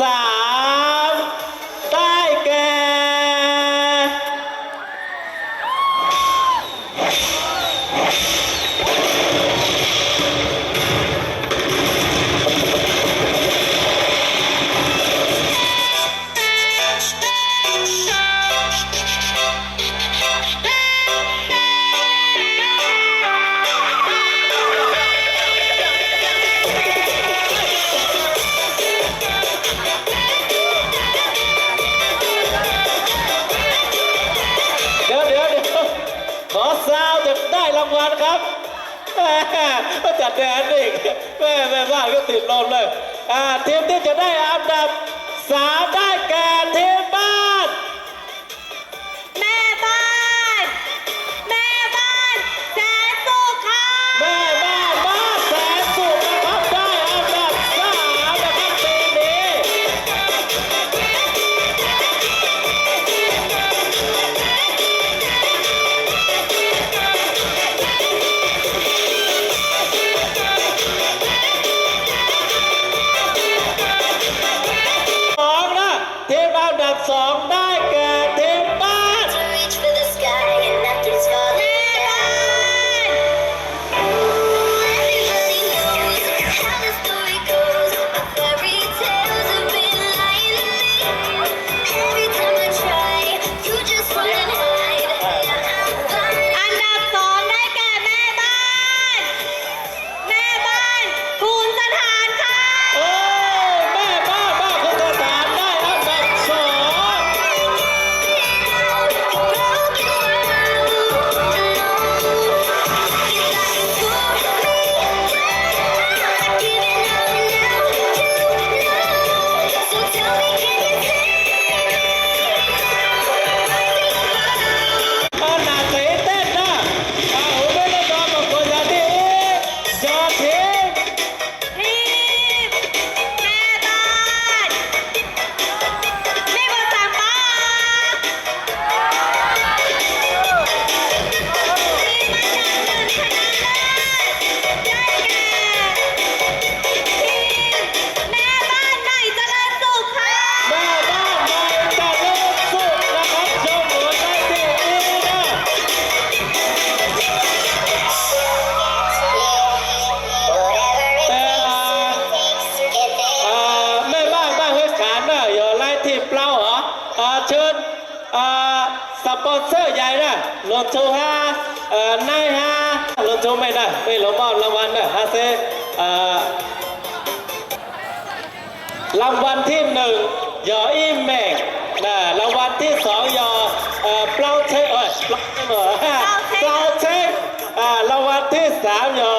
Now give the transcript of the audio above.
Alexa จะได้รางวัลครับแม่ก็จัดแดนอีกแม่แม่บ้านก็ติดลมเลยทีมที่จะได้อันดับสามได้ สองได้แก่ สปอนเซอร์ใหญ่นะหลวงชูฮาเอ่อนายฮาหลวงชูไม่ได้ไม่หลวมอบรางวัลนะฮาเซเอ่อรางวัลที่หนึ่งยออีแมงนะรางวัลที่สองยอเอ่อเปล่าเทเอ้ยเปล่าเทเปล่าเชอรางวัลที่สามยอ